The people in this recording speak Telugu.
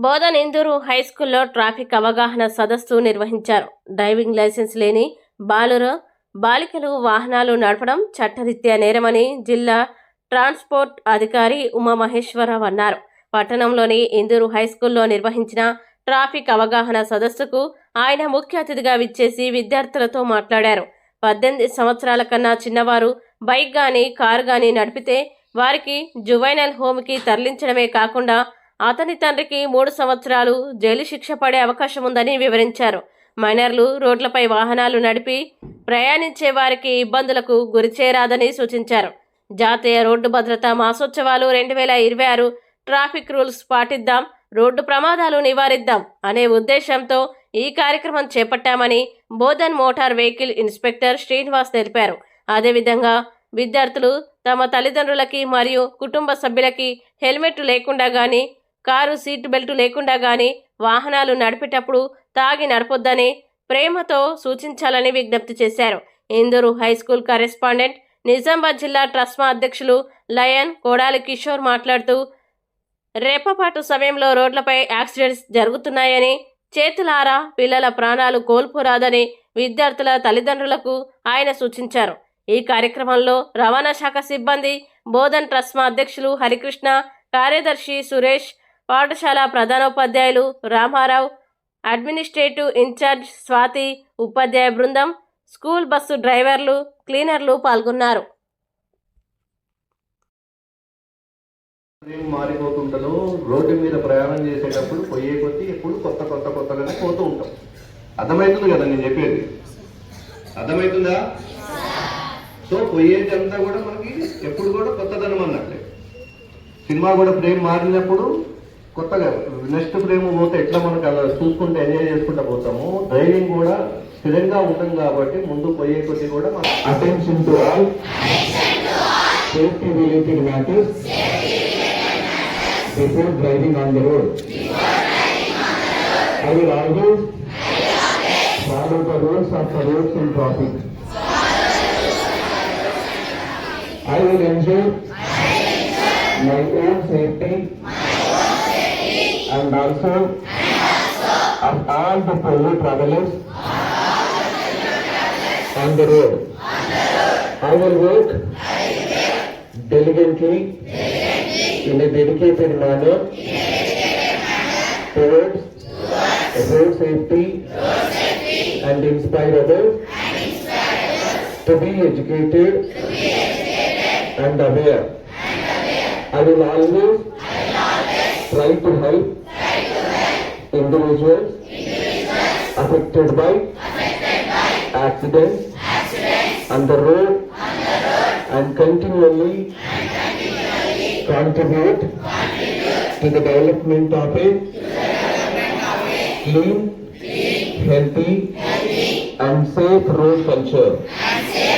బోధనేందూరు హై స్కూల్లో ట్రాఫిక్ అవగాహన సదస్సు నిర్వహించారు. డ్రైవింగ్ లైసెన్స్ లేని బాలుర బాలికలు వాహనాలు నడపడం చట్టరీత్యా నేరమని జిల్లా ట్రాన్స్పోర్ట్ అధికారి ఉమామహేశ్వరరావు అన్నారు. పట్టణంలోని ఇందూరు హై స్కూల్లో నిర్వహించిన ట్రాఫిక్ అవగాహన సదస్సుకు ఆయన ముఖ్య అతిథిగా విచ్చేసి విద్యార్థులతో మాట్లాడారు. పద్దెనిమిది సంవత్సరాల కన్నా చిన్నవారు బైక్ గాని కారు గాని నడిపితే వారికి జువైనల్ హోమ్కి తరలించడమే కాకుండా అతని తండ్రికి మూడు సంవత్సరాలు జైలు శిక్ష పడే అవకాశం ఉందని వివరించారు. మైనర్లు రోడ్లపై వాహనాలు నడిపి ప్రయాణించే వారికి ఇబ్బందులకు గురిచేయరాదని సూచించారు. జాతీయ రోడ్డు భద్రతా మాసోత్సవాలు రెండు వేల ఇరవై ఆరు ట్రాఫిక్ రూల్స్ పాటిద్దాం రోడ్డు ప్రమాదాలు నివారిద్దాం అనే ఉద్దేశంతో ఈ కార్యక్రమం చేపట్టామని Bodhan motor vehicle inspector Srinivas తెలిపారు. అదేవిధంగా విద్యార్థులు తమ తల్లిదండ్రులకి మరియు కుటుంబ సభ్యులకి హెల్మెట్ లేకుండా కానీ కారు సీట్ బెల్ట్ లేకుండా కానీ వాహనాలు నడిపేటప్పుడు తాగి నడపొద్దని ప్రేమతో సూచించాలని విజ్ఞప్తి చేశారు. Induru high school correspondent Nizamabad జిల్లా ట్రస్మా అధ్యక్షులు లయన్ కోడాలి కిషోర్ మాట్లాడుతూ రేపపాటు సమయంలో రోడ్లపై యాక్సిడెంట్స్ జరుగుతున్నాయని చేతులారా పిల్లల ప్రాణాలు కోల్పోరాదని విద్యార్థుల తల్లిదండ్రులకు ఆయన సూచించారు. ఈ కార్యక్రమంలో రవాణా శాఖ సిబ్బంది బోధన్ ట్రస్మా అధ్యక్షులు హరికృష్ణ కార్యదర్శి సురేష్ పాఠశాల ప్రధానోపాధ్యాయులు రామారావు అడ్మినిస్ట్రేటివ్ ఇన్ఛార్జ్ స్వాతి ఉపాధ్యాయ బృందం స్కూల్ బస్సు డ్రైవర్లు క్లీనర్లు పాల్గొన్నారు. ఏం రోడ్డు మీద ప్రయాణం చేసేటప్పుడు పోయే కొద్దీ ఎప్పుడు కొత్త కొత్త కొత్తగానే పోతూ ఉంటాం. అర్థమవుతుంది కదా నేను చెప్పేది? అర్థమవుతుందా? సో పోయేదంతా కూడా మనకి ఎప్పుడు కూడా కొత్తదనం అన్నట్లే. సినిమా కూడా ఫ్రేమ్ మారినప్పుడు కొత్తగా. నెక్స్ట్ ఫ్రేమ్ పోతే ఎట్లా మనకు అలా చూసుకుంటే ఎంజాయ్ చేసుకుంటూ పోతాము డ్రైవింగ్ కూడా స్థిరంగా ఉంటుంది కాబట్టి ముందు పోయే కొద్ది కూడా మనం attention to all safety related matters before driving on the road I will always follow the rules of the roads in traffic I will ensure my own safety and also of all the fellow travelers on the road. I will work diligently in a dedicated manner towards road safety and inspire others to be educated and aware. I will always try to help, individuals, affected by, accidents, on the road, and, continually. Contribute, to the development of a, clean, healthy and safe road culture.